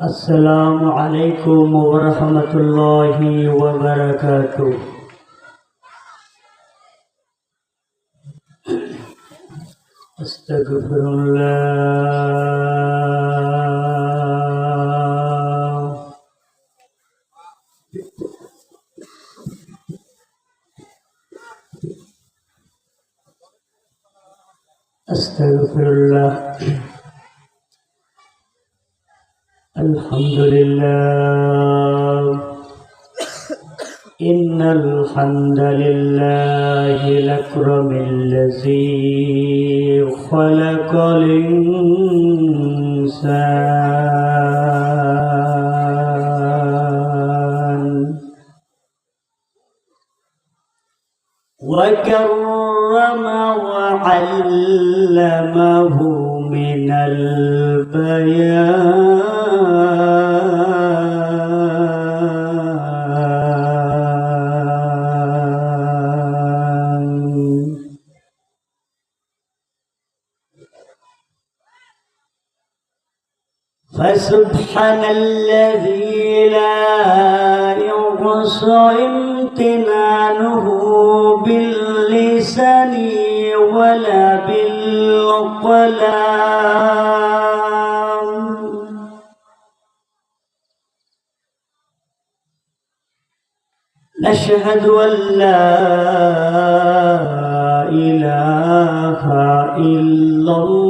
السلام عليكم ورحمة الله وبركاته. أستغفر الله. أستغفر الله. الحمد لله. إن الحمد لله الأكرم الذي خلق الإنسان. وكرم وعلمه من البيان. فسبحان الذي لا يحصى امتنانه باللسان ولا بالقلم. نشهد أن لا إله إلا الله.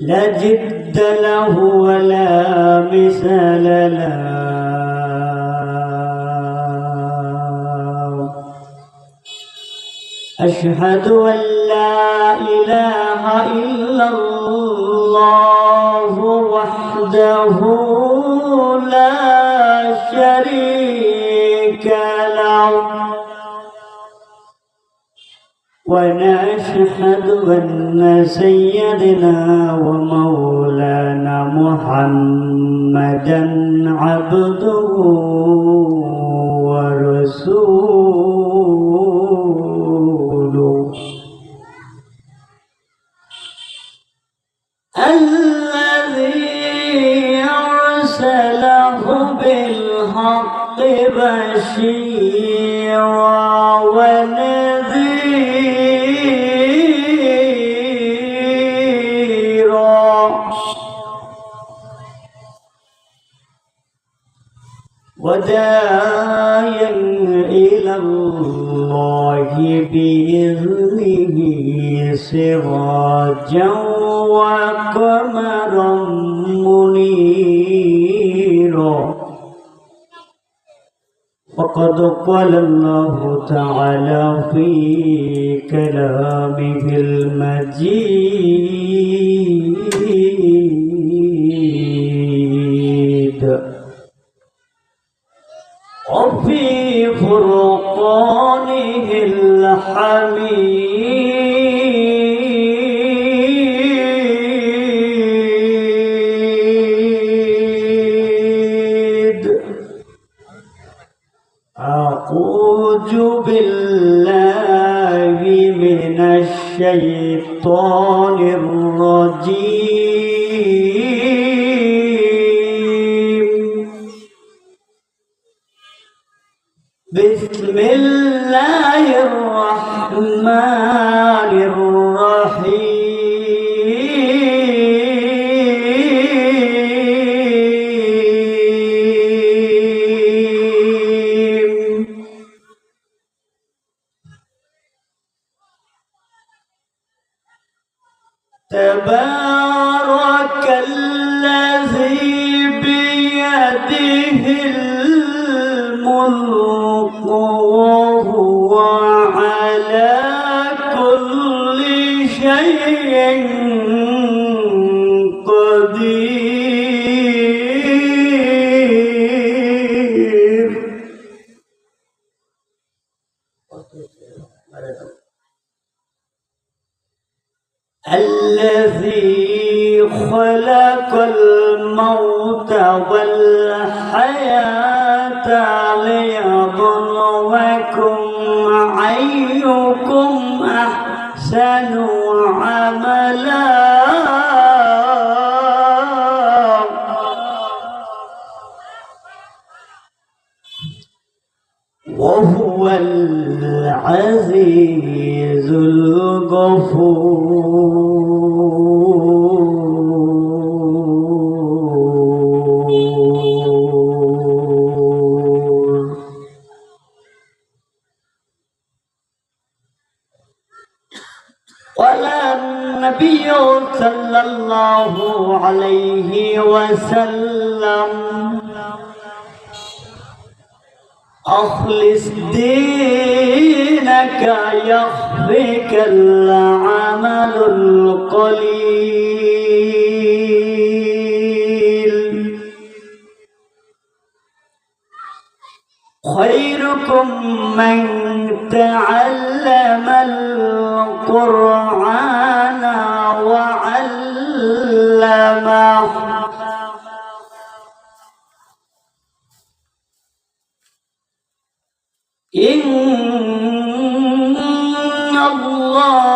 لا جد له ولا مثل له. أشهد أن لا إله إلا الله وحده لا شريك له. ونشهد أن سيدنا ومولانا محمدا عبده ورسوله. الذي أرسله بالحق بشيرا ونذيرا وداعيا إلى الله بإذنه سراجا وقمرا منيرا. وقد قال الله تعالى في كلامه المجيد وفي فرقانه الحميد. أعوذ بالله من الشيطان قدير قال النبي صلى الله عليه وسلم. أخلص دينك يخفك العمل القليل. خيركم من تعلم القرآن وعلمه. إن الله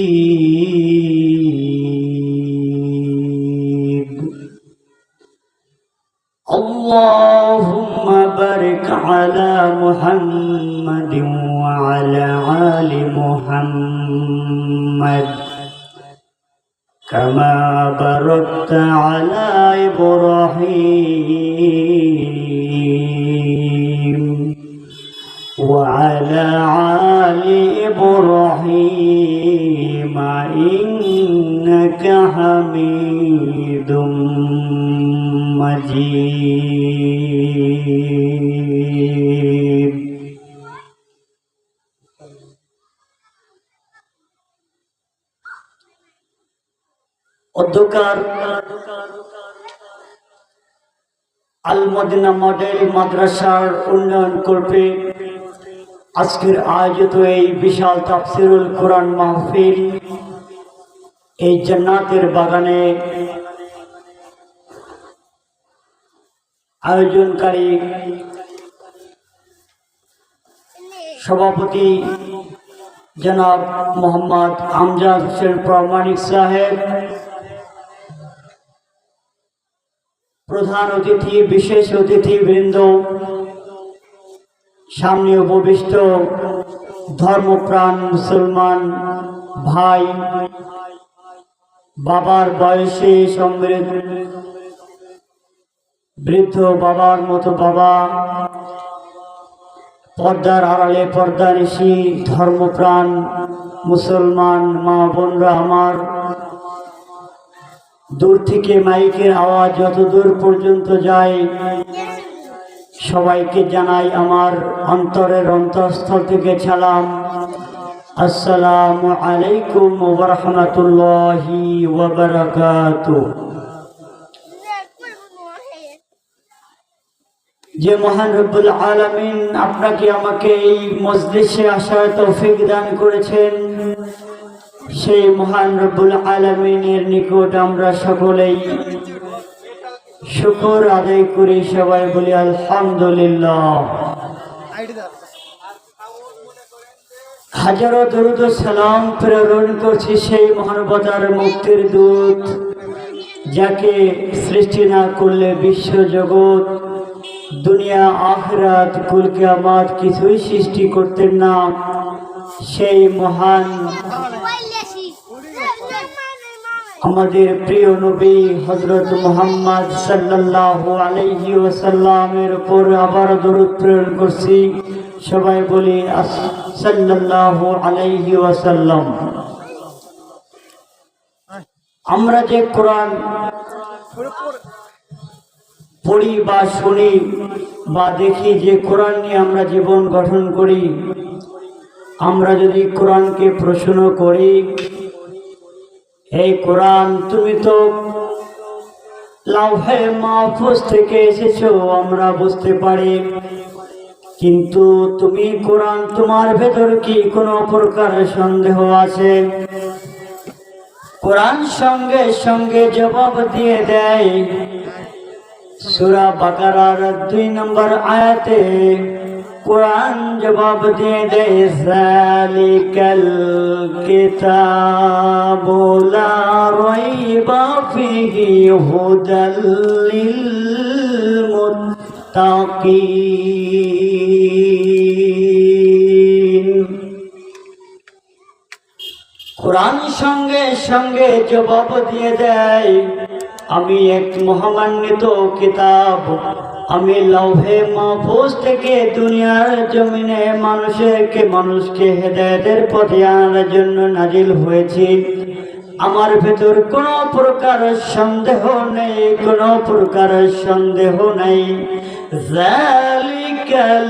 অধ্যকার আল Medina model মাদ্রাসার উন্নয়ন কল্পে আজকের আয়োজিত এই বিশাল তাফসিরুল কোরআন মাহফিল এই জান্নাতের বাগানে আয়োজনকারী সভাপতি জনাব মোহাম্মদ আমজাদ হোসেন প্রামাণিক সাহেব প্রধান অতিথি, বিশেষ অতিথি বৃন্দ, সামনে উপবিষ্ট ধর্মপ্রাণ মুসলমান ভাই, বাবার বয়সে সমৃদ্ধ, বৃদ্ধ বাবার মতো বাবা, পর্দার আড়ালে পর্দা নিশি, ধর্মপ্রাণ মুসলমান মা বোনরা আমার দূর থেকে মাইকের আওয়াজ যত দূর পর্যন্ত যায়, সবাইকে জানাই আমার অন্তরের অন্তঃস্থল থেকে সালাম। আসসালামু আলাইকুম ওরহমতুল্লাহি ওবরাকাতুহ যে মহান রব্বুল আলামিন আপনাকে আমাকে এই মজলিসে আসার তৌফিক দান করেছেন। সেই মহান রব্বুল আলামিনের নিকট আমরা সকলেই শুকর আদায় করি, সবাই বলি আলহামদুলিল্লাহ। হাজারো দরুদ সালাম প্রেরণ করছি সেই মহানবতার মুক্তির দূত, যাকে সৃষ্টি না করলে বিশ্ব জগৎ, দুনিয়া, আখরাত কুলকিয়ামাত কিছুই সৃষ্টি করতেন না। সেই মহান আমাদের প্রিয় নবী হজরত মোহাম্মদ সাল্লাল্লাহু আলাইহি ওয়াসাল্লামের উপর আবার দরুদ প্রেরণ করছি। সবাই বলি সাল্লাল্লাহু আলাইহি ওয়াসাল্লাম। আমরা যে কোরআন পড়ি বা শুনি বা দেখি যে কোরআন নিয়ে আমরা জীবন গঠন করি, আমরা যদি কোরআনকে প্রশ্ন করি এই কোরআন, তুমি তো লাউহে মাহফুজ থেকে এসেছ, আমরা বুঝতে পারি। কিন্তু তুমি কোরআন, তোমার ভেতর কি কোনো প্রকার সন্দেহ আছে? কোরআন সঙ্গে সঙ্গে জবাব দিয়ে দেয়। সুরা বাকারার দুই নম্বর আয়াতে কোরআন জবাব দিয়ে দেয় কিতাবু লা রাইবা ফিহি হুদাল লিল মুত্তাকিন কোরআন সঙ্গে সঙ্গে জবাব দিয়ে দেয়, আমি এক মহামান্বিত কিতাব। আমি লভে মাহফুজ থেকে দুনিয়ার জমিনে মানুষেরকে মানুষকে হেদায়তের পথে আনার জন্য নাজিল হয়েছি। আমার ভেতর কোনো প্রকার সন্দেহ নেই, কোনো প্রকার সন্দেহ নেই। জালিকাল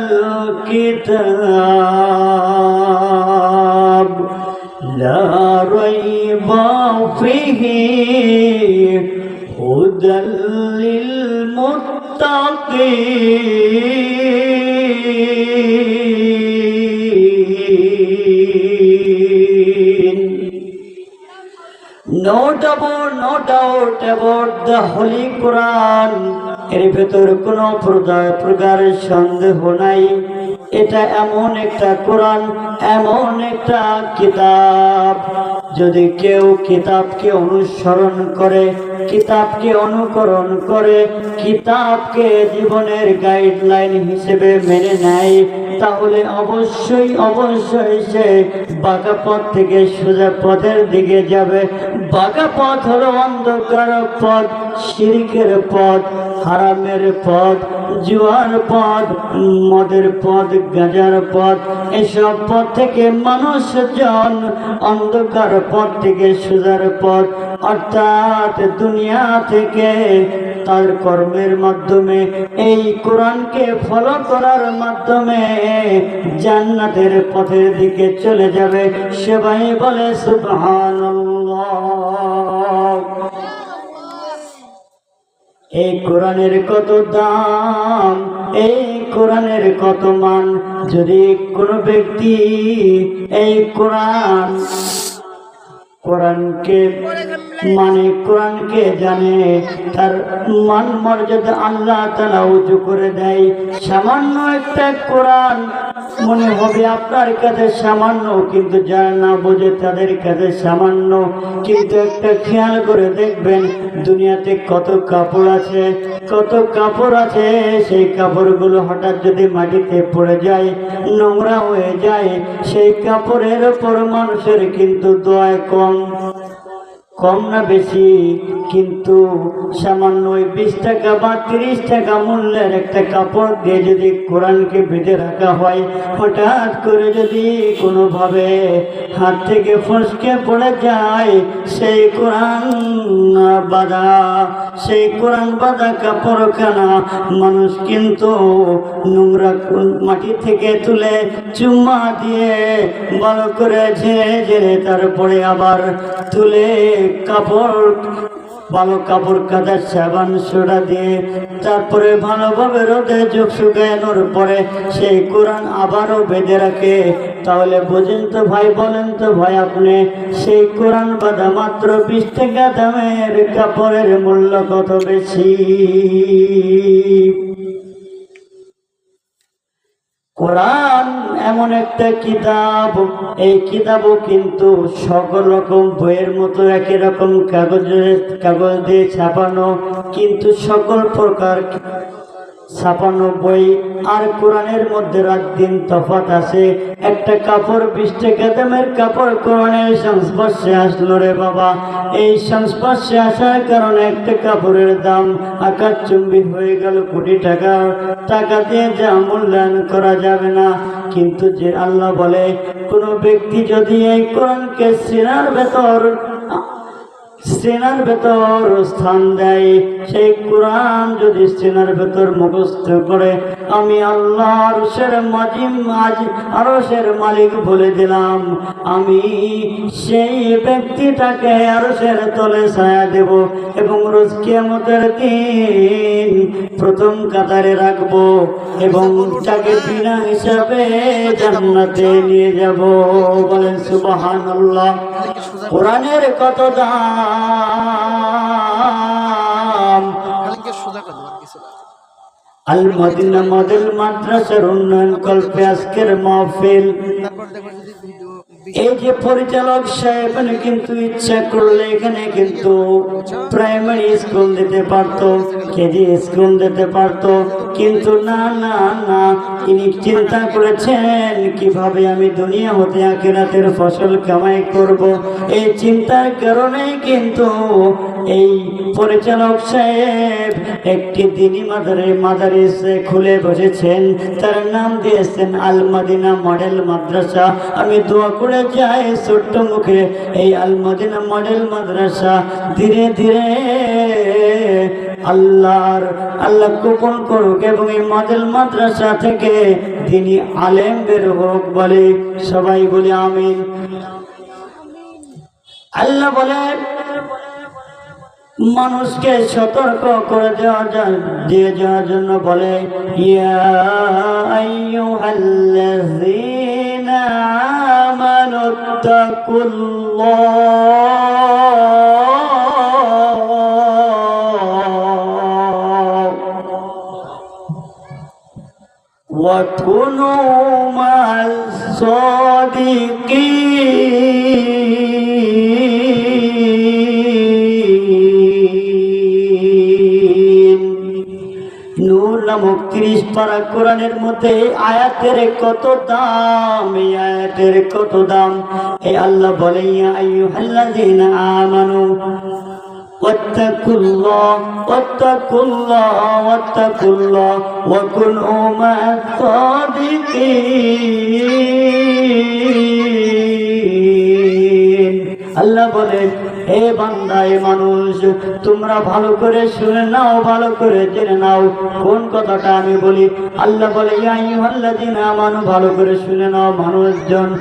the Holy Quran. এর ভেতর কোনো প্রকার প্রকার সন্দেহ নাই। এটা এমন একটা কোরআন, এমন একটা কিতাব। যদি কেউ কিতাবকে অনুসরণ করে, কিতাবকে অনুকরণ করে, কিতাবকে জীবনের গাইডলাইন হিসেবে মেনে নেয়, তাহলে অবশ্যই অবশ্যই সে বাঁকা পথ থেকে সোজা পথের দিকে যাবে। বাঁকা পথ হলো অন্ধকার পথ, শিরিকের পথ। হারামের পথ, জুয়ার পথ, মদের পথ, গাঁজার পথ, এসব পথ থেকে মানুষজন অন্ধকার পথ থেকে সোজার পথ। অর্থাৎ দুনিয়া থেকে তার কর্মের মাধ্যমে, এই কোরআনকে ফলো করার মাধ্যমে জান্নাতের পথের দিকে চলে যাবে। সবাই বলে, সুবহানাল্লাহ। এই কোরআনের কত দাম এই কোরআনের কত মান? যদি কোনো ব্যক্তি এই কোরআন কোরআনকে মানে কোরআনকে জানে, তার মান মর্যাদা আল্লাহ তালা উঁচু করে দেয়। সামান্য একটা কোরআন মনে হবে আপনার কাছে সামান্য, কিন্তু যারা না বোঝে তাদের কাছে সামান্য। কিন্তু একটা খেয়াল করে দেখবেন, দুনিয়াতে কত কাপড় আছে কত কাপড় আছে, সেই কাপড়গুলো হঠাৎ যদি মাটিতে পড়ে যায়, নোংরা হয়ে যায়, সেই কাপড়ের ওপর মানুষের কিন্তু দয় কম। কম না বেশি? কিন্তু সামান্য ওই বিশ টাকা বা তিরিশ টাকা মূল্যের একটা কাপড় দিয়ে যদি কোরআনকে বেঁধে রাখা হয়, হঠাৎ করে যদি কোনোভাবে হাত থেকে ফসকে পড়ে যায়, সেই কোরআন বাঁধা, সেই কোরআন বাঁধা কাপড়খানা মানুষ কিন্তু নোংরা মাটি থেকে তুলে চুম্মা দিয়ে ভালো করে ঝেড়ে ঝেড়ে তারপরে আবার তুলে কাপড় ভালো কাপড় কাঁচা সাবান সোডা দিয়ে, তারপরে ভালোভাবে রোদে চোখ শুকানোর পরে সেই কোরআন আবারও বেঁধে রাখে। তাহলে বোঝেন তো ভাই, বলেন তো ভাই আপনি, সেই কোরআন বাঁধা মাত্র বিশ টাকা দামের কাপড়ের মূল্য কত বেশি? কোরআন এমন একটা কিতাব, এই কিতাবও কিন্তু সকল রকম বইয়ের মতো একই রকম কাগজের কাগজ দিয়ে ছাপানো, কিন্তু সকল প্রকার ছাপানো বই আর কোরআনের মধ্যে রাত দিন তফাত আছে। একটা কাপড় বৃষ্টি কেদামের কাপড় কোরআনের সংস্পর্শে আসলো রে বাবা। এই সংস্পর্শে আসার কারণে একটা কাপড়ের দাম আকাশ চুম্বি হয়ে গেল কোটি টাকা টাকা দিয়ে যা মূল্যায়ন করা যাবে না। কিন্তু যে আল্লাহ বলে, কোনো ব্যক্তি যদি এই কোরআনকে সিনার ভেতর সেনার ভেতর স্থান দেয়। সেই কোরআন যদি সেনার ভেতর মুখস্থ করে আমি আল্লাহর আরশের মাজিম আজ আরশের মালিক বলে দিলাম। আমি সেই ব্যক্তিটাকে আরশের তলে ছায়া দেব এবং রোজ কিয়ামতের দিন প্রথম কাতারে রাখব এবং তাকে বিনা হিসাবে জান্নাতে নিয়ে যাব। বলেন সুবহানাল্লাহ। কোরআনের কত দাম? আল মদিনা মডেল মাদ্রাসার উন্নয়ন কল্পে আজকের মাহফিল। এই যে পরিচালক সাহেব কিন্তু ইচ্ছা করলে এখানে কিন্তু প্রাইমারি স্কুল দিতে পারতো কেজি স্কুল দিতে পারতো। কিন্তু না না না, তিনি চিন্তা করেছেন, কীভাবে আমি দুনিয়া হতে আখিরাতের ফসল কামাই করব? এই চিন্তার কারণে কিন্তু এই পরিচালক সাহেব একটি দিনী মাদারে মাদারিসে খুলে বসেছেন। তার নাম দিয়েছেন আল মাদিনা মডেল মাদ্রাসা। আমি দোয়া করে যাই ছোট্ট মুখে, এই আল মাদিনা মডেল মাদ্রাসা ধীরে ধীরে আল্লাহর আল্লাহ কবুল করুক এবং এই মডেল মাদ্রাসা থেকে তিনি আলেম বের হোক বলে সবাই বলে আমিন। আল্লাহ বলেন মানুষকে সতর্ক করে দেওয়া যায় দিয়ে যাওয়ার জন্য বলে ইয়া আইয়ুহাল্লাযীনা আমানু তাকুল্লাহ وكونوا مع الصادقين নামক তিরিশ পারা কোরআনের মধ্যে এই আয়াতের কত দাম এই আয়াতের কত দাম এই আল্লাহ বলে ইয়া আইয়ুহাল্লাযীনা আমানু واتقوا الله واتقوا الله واتقوا الله وكونوا مع الصادقين আল্লাহ বলে হে বান্দা এ মানুষ, তোমরা ভালো করে শুনে নাও, ভালো করে জেনে নাও। কোন কথাটা আমি বলি? আল্লাহ বলে আমানু, ভালো করে শুনে নাও মানুষজন।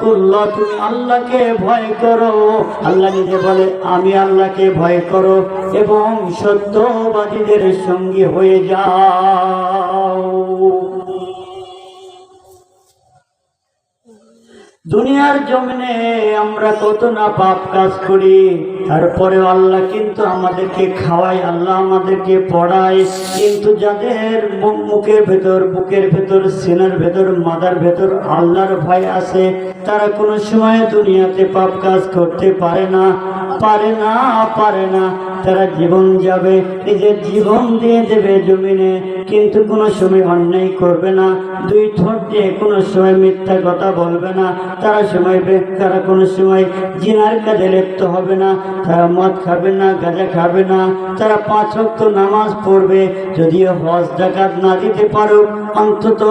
তুমি আল্লাহকে ভয় করো। আল্লাহ নিজে বলে, আমি আল্লাহকে ভয় করো এবং সত্যবাদীদের সঙ্গে হয়ে যাও। দুনিয়ার জমিনে আমরা কত না পাপ কাজ করি তারপরেও আল্লাহ কিন্তু আমাদেরকে খাওয়ায়, আল্লাহ আমাদেরকে পড়ায়। কিন্তু যাদের মুখের ভেতর, বুকের ভেতর, সিনার ভেতর, মাদার ভেতর আল্লাহর ভয় আছে, তারা কোনো সময় দুনিয়াতে পাপ কাজ করতে পারে না পারে না পারে না। তারা জীবন যাবে, নিজের জীবন দিয়ে দেবে জমিনে, কিন্তু কোনো সময় অন্যায় করবে না। দুই ঠোঁট দিয়ে কোনো সময় মিথ্যা কথা বলবে না। তারা সময় তারা কোনো সময় জিনার কাজে লিপ্ত হবে না। তারা মদ খাবে না, গাঁজা খাবে না। তারা পাঁচ ওয়াক্ত নামাজ পড়বে, যদিও হজ ডাকাত না দিতে পারো অন্তত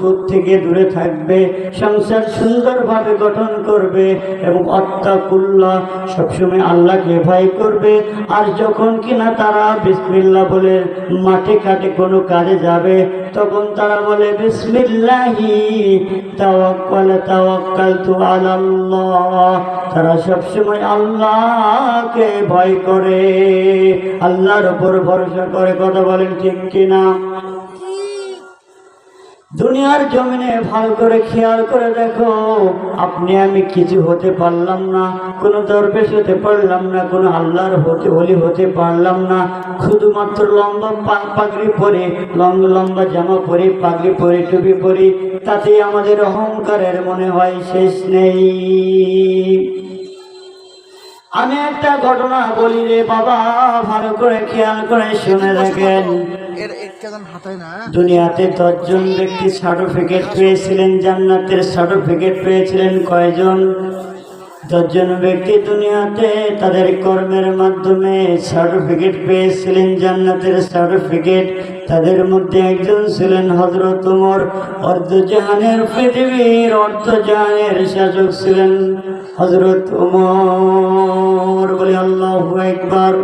সুদ থেকে দূরে থাকবে, সংসার সুন্দরভাবে গঠন করবে এবং অত্যাকুল্লা সবসময় আল্লাহকে ভয় করবে। আর যখন কিনা তারা বিসমিল্লা বলে মাঠে কাটে কোনো কাজে যাবে, তখন তারা বলে, বিসমিল্লাহি, তাওয়াক্কাল, তাওয়াক্কালতু আলাল্লাহ। তারা সবসময় আল্লাহকে ভয় করে। আল্লাহর উপর ভরসা করে। কথা বলেন ঠিক কিনা? দুনিয়ার জমিনে ভালো করে খেয়াল করে দেখো আপনি আমি কিছু হতে পারলাম না কোনো দরবেশ হতে পারলাম না কোনো আল্লাহর হতে হলি হতে পারলাম না। শুধুমাত্র লম্বা পা- পাগড়ি পরে লম্বা লম্বা জামা পরে পাগড়ি পরে টুপি পরি তাতে আমাদের অহংকারের মনে হয় শেষ নেই। আমি একটা ঘটনা বলি রে বাবা ভালো করে খেয়াল করে শুনে রাখেন দুনিয়াতে দশজন ব্যক্তি সার্টিফিকেট পেয়েছিলেন, জান্নাতের সার্টিফিকেট পেয়েছিলেন কয়জন? দশজন ব্যক্তি দুনিয়াতে তাদের কর্মের মাধ্যমে সার্টিফিকেট পেয়েছিলেন, জান্নাতের সার্টিফিকেট তাদের মধ্যে একজন ছিলেন হজরত উমর। অর্ধজাহানের পৃথিবীর অর্ধজাহানের শাসক ছিলেন হজরত উমর। বলে আল্লাহ একবার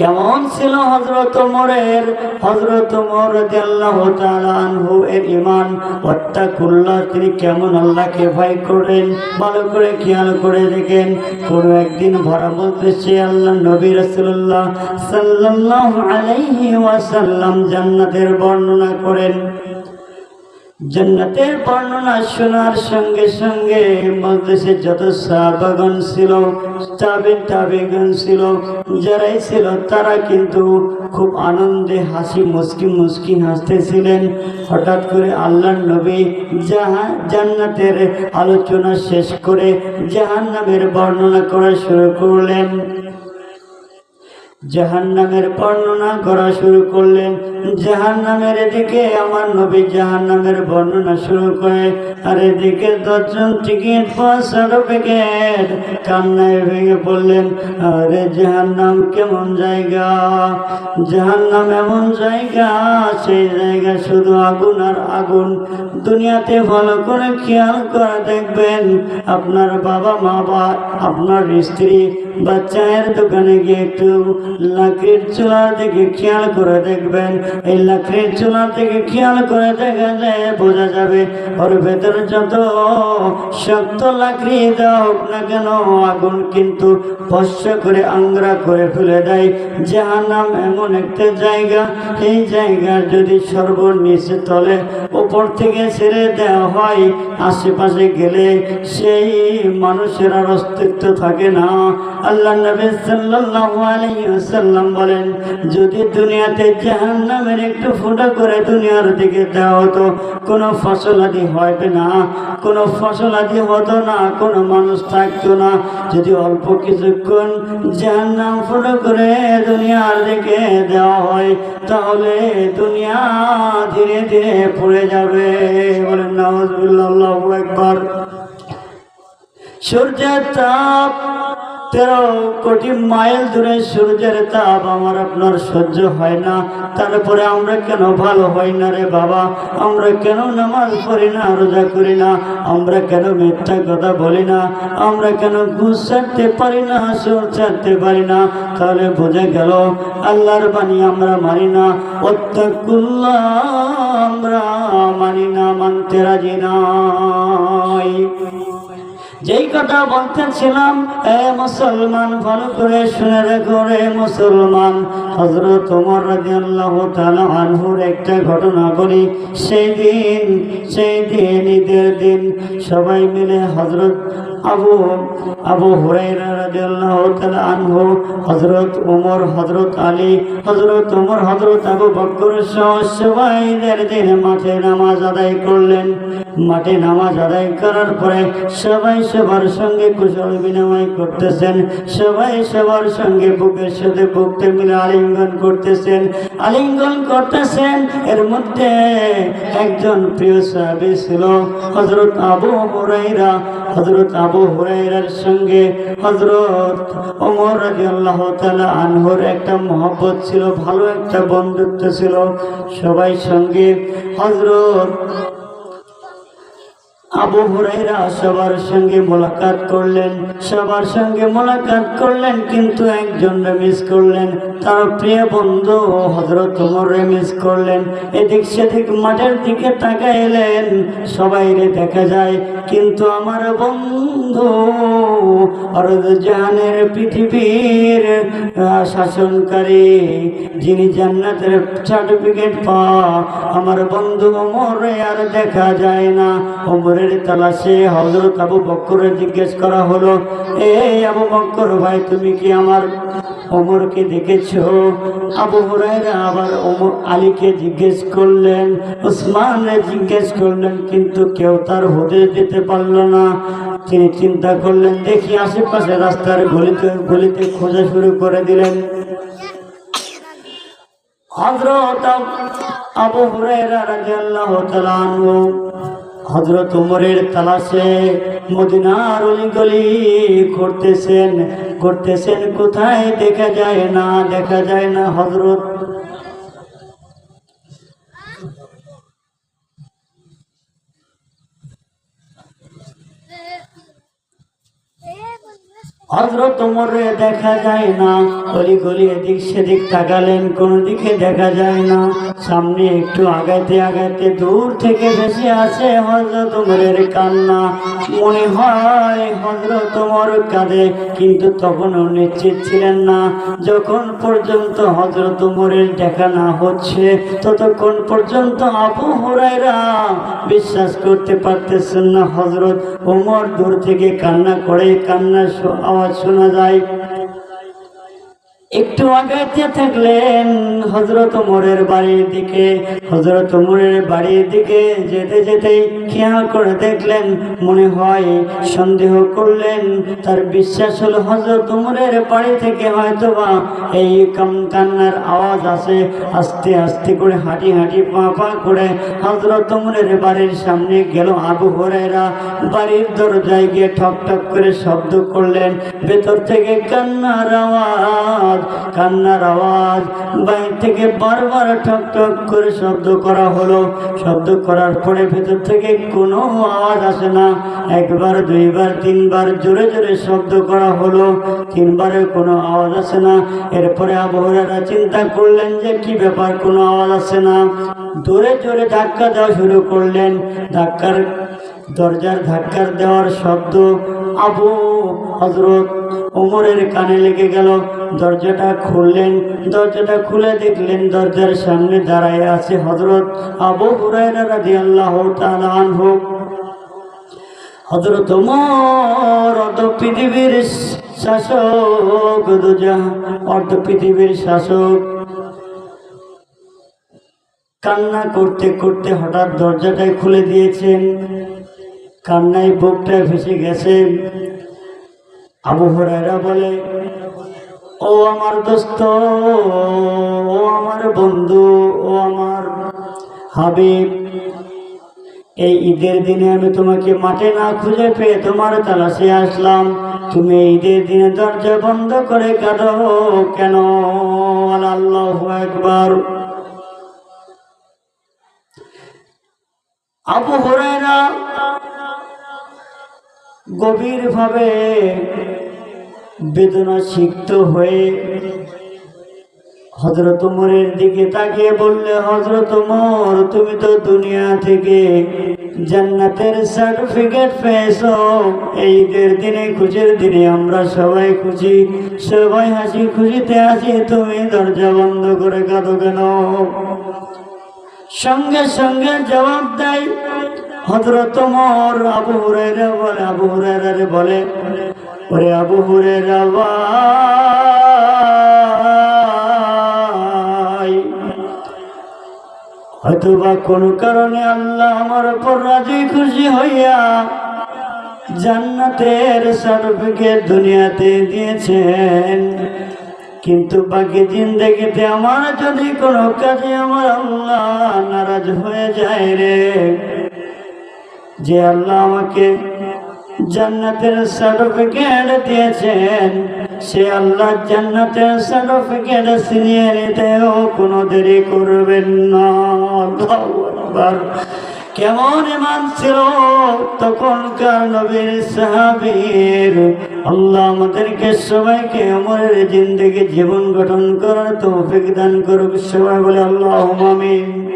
কেমন ছিল হজরত মোরের হজরত মোর ইমান আনহু এর ঈমান, ওয়াত্তাকুল্লাহ, তিনি কেমন আল্লাহকে ভয় করেন? ভালো করে খেয়াল করে দেখেন, কোন একদিন ভরা বলতেছে আল্লাহ নবী রসুল্লাহ সাল্লাহ আলাইহি ওয়াসাল্লাম জান্নাতের বর্ণনা করেন। জান্নাতের বর্ণনা শোনার সঙ্গে সঙ্গে মজলিসে যত সাহাবাগণ ছিল, তাবে তাবেগণ ছিল, যারাই ছিল, তারা কিন্তু খুব আনন্দে হাসি মুসকি মুস্কি হাসতেছিলেন। হঠাৎ করে আল্লাহ নবী জাহা জান্নাতের আলোচনা শেষ করে জাহান্নামের বর্ণনা করা শুরু করলেন। জাহান্নামের বর্ণনা করা শুরু করলেন। জাহান্নামের এদিকে আমার নবী জাহান্নামের বর্ণনা শুরু করে আর এদিকে দশজন টিকিট সার্টিফিকেট কান্নায় ভেঙে পড়লেন আরে জাহান নাম কেমন জায়গা? জাহান নাম এমন জায়গা, সেই জায়গা শুধু আগুন আর আগুন। দুনিয়াতে ভালো করে খেয়াল করে দেখবেন, আপনার বাবা মা বা আপনার স্ত্রী বা চায়ের দোকানে গিয়ে একটু লাকড়ির চুলার দিকে খেয়াল করে দেখবেন এই লাকড়ির চুলার থেকে খেয়াল করে দেখলে বোঝা যাবে ওর ভেতরে যত শক্ত লাকড়ি দেওয়া হোক না কেন, আগুন কিন্তু ভস্য করে আংরা করে ফেলে দেয়। জাহান্নাম এমন একটা জায়গা, এই জায়গার যদি সর্বনিচে তলে উপর থেকে ছেড়ে দেওয়া হয়, আশেপাশে গেলে সেই মানুষের আর অস্তিত্ব থাকে না। আল্লাহ নবী ওয়াসাল্লাম বলেন, যদি দুনিয়াতে জাহান্নামের একটু ফুটা করে দুনিয়ার দিকে দেওয়া হতো, কোনো ফসল আদি হবে না, কোনো ফসল আদি হতো না, কোনো মানুষ থাকতো না। যদি অল্প কিছুক্ষণ জাহান্নাম ফুটো করে দুনিয়ার দিকে দেওয়া হয়, তাহলে দুনিয়া ধীরে ধীরে পড়ে যাবে বলেন নওয়াজুল্লাহ একবার সূর্যের তাপ তেরো কোটি মাইল দূরে সূর্যের তাপ আমার আপনার সহ্য হয় না। তারপরে আমরা কেন ভালো হই না রে বাবা? আমরা কেন নামাজ পড়ি না, রোজা করি না? আমরা কেন মিথ্যা কথা বলি না? আমরা কেন ঘুষ ছাড়তে পারি না সুর ছাড়তে পারি না? তাহলে বোঝা গেল, আল্লাহর বাণী আমরা মানি না। অত্যাকুল্লাহ আমরা মানি না, মানতে রাজি নাই। যেই কথা বলতেছিলাম, এ মুসলমান, ভালো করে শুনে রেখো রে মুসলমান। হজরত তোমার রাজিয়াল্লাহ তাআলা আনহুর একটা ঘটনা বলি। সেই দিন সেই দিন, ঈদের দিন সবাই মিলে হজরত আবু আবু আনহু, হযরত ওমর হযরত আলী, হযরত ওমর হযরত আবু বকর সহ সবাই ঈদের মাঠে নামাজ আদায় করলেন। মাঠে নামাজ আদায় করার পরে সবাই সবার সঙ্গে কুশল বিনিময় করতেছেন। সবাই সবার সঙ্গে বুকের সাথে বুকতে মিলে আলিঙ্গন করতেছেন। আলিঙ্গন করতেছেন, এর মধ্যে একজন প্রিয় সাহাবী ছিল হজরত আবু হুরাইরা হজরত আবু হুরাইরার সঙ্গে হযরত ওমর রাদিয়াল্লাহু তাআলা আনহর একটা মহব্বত ছিল, ভালো একটা বন্ধুত্ব ছিল। সবাই সঙ্গে হযরত আবু হুরাইরা সবার সঙ্গে মোলাকাত করলেন, সবার সঙ্গে মোলাকাত করলেন, কিন্তু একজন মিস করলেন। তার প্রিয় বন্ধু হজরত উমরে মিস করলেন। এদিক সেদিক মাঠের দিকে তাকাইলেন সবাই রে দেখা যায়, কিন্তু আমার বন্ধু জাহানের পৃথিবীর শাসনকারী, যিনি জান্নাতের সার্টিফিকেট পা আমার বন্ধু ওমরে আর দেখা যায় না। ওমরের তালাশে হজরত আবু বক্করে জিজ্ঞেস করা হলো, এই আবু বক্কর ভাই, তুমি কি আমার ওমরকে দেখেছ? আবু হুরায়রা আবার ওমর আলীকে জিজ্ঞেস করলেন উসমানরে জিজ্ঞেস করলেন, কিন্তু কেউ তার হদে দিতে পারল না। তিনি চিন্তা করলেন, দেখি আশেপাশে রাস্তার গলিতে গলিতে খোঁজা শুরু করে দিলেন। হযরত আবু হুরায়রা রাদিয়াল্লাহু তাআলা আনহু উমরের তালাশে মদিনার গলি করতেছেন করতেছেন কোথায় দেখা যায় না, দেখা যায় না হযরত? হজরত ওমরে দেখা যায় না। গলি গলি এদিক সেদিক তাকালেন, কোনো দিকে দেখা যায় না। সামনে একটু আগাইতে আগাইতে দূর থেকে ভেসে আছে হজরত ওমরের কান্না। মনে হয় হজরত ওমর কাঁদে, কিন্তু তখনও নিশ্চিত ছিলেন না। যখন পর্যন্ত হজরত ওমরের দেখা না হচ্ছে, ততক্ষণ পর্যন্ত আবু হুরায়রা বিশ্বাস করতে পারতেছেন না হজরত ওমর দূর থেকে কান্না করে, কান্না আওয়াজ শোনা যায়। একটু আগাইতে থাকলেন হজরত মোরের বাড়ির দিকে। হজরত মোরের বাড়ির দিকে যেতে যেতে খেয়াল করে দেখলেন, মনে হয় সন্দেহ করলেন। তার বিশ্বাস হলো হজরত উমরের বাড়ি থেকে হয়তো বা এই কাম কান্নার আওয়াজ আসে। আস্তে আস্তে করে হাঁটি হাঁটি পা পা করে হজরত উমরের বাড়ির সামনে গেল আবু হরেরা বাড়ির দরজায় গিয়ে ঠক ঠক করে শব্দ করলেন, ভেতর থেকে কান্নার আওয়াজ। কান্নার আওয়াজ। বাইরে থেকে বারবার ঠক ঠক করে শব্দ করা হলো। শব্দ করার পরে ভেতর থেকে কোনো আওয়াজ আসে না। একবার, দুইবার, তিনবার জোরে জোরে শব্দ করা হলো। তিনবারে কোনো আওয়াজ আসে না। এরপরে আবহাওয়ারা চিন্তা করলেন যে কি ব্যাপার, কোনো আওয়াজ আসে না। জোরে জোরে ধাক্কা দেওয়া শুরু করলেন। ধাক্কার, দরজার ধাক্কার দেওয়ার শব্দ আবু হজরত ওমরের কানে লেগে গেল। দরজাটা খুললেন, দরজাটা খুলে দেখলেন দরজার সামনে দাঁড়ায় আছে হজরত আবু হুরায়রা রাদিয়াল্লাহু তাআলা আনহু। হজরত ওমর অর্ধ পৃথিবীর শাসক অর্ধ পৃথিবীর শাসক। কান্না করতে করতে হঠাৎ দরজাটাই খুলে দিয়েছেন। কান্নায় বুকটা ভেসে গেছে। আবু হরাইরা বলে, ও আমার দোস্ত, ও আমার বন্ধু, ও আমার হাবিব, এই ঈদের দিনে আমি তোমাকে মাঠে না খুঁজে পেয়ে তোমার তালাশে আসলাম। তুমি ঈদের দিনে দরজা বন্ধ করে কাঁদো কেন? আল্লাহ একবার আবু হরাইরা গভীরভাবে বেদনা সিক্ত হয়ে হজরত উমরের দিকে তাকিয়ে বললে হজরত উমর, তুমি তো দুনিয়া থেকে জান্নাতের সার্টিফিকেট পেয়েছ। এই ঈদের দিনে, খুশির দিনে আমরা সবাই খুশি, সবাই হাসি খুশিতে আছি, তুমি দরজা বন্ধ করে কাঁদো কেন? সঙ্গে সঙ্গে জবাব দেয় হজরত ওমর আবু হুরায়রা বলে, আবু হুরায়রা রে বলে, ওরে আবু হুরায়রা ভাই। হয়তো বা কোনো কারণে আল্লাহ আমার উপর রাজি খুশি হইয়া জান্নাতের সার্টিফিকেট দুনিয়াতে দিয়েছেন। কিন্তু বাকি জিন্দগিতে আমার যদি কোনো কাজে আমার আল্লাহ নারাজ হয়ে যায় রে যে আল্লাহ আমাকে জান্নাতের সার্টিফিকেট দিয়েছেন, সে আল্লাহ জান্নাতের সার্টিফিকেট ছিনিয়ে নিতেও কোনো দেরি করবেন না। কেমন ইমান ছিল? তখনকার নবীর সাহাবীর আল্লাহ আমাদেরকে সবাইকে আমরের জিন্দগি জীবন গঠন করার তৌফিক দান করুক। সবাই বলে আল্লাহ আমিন।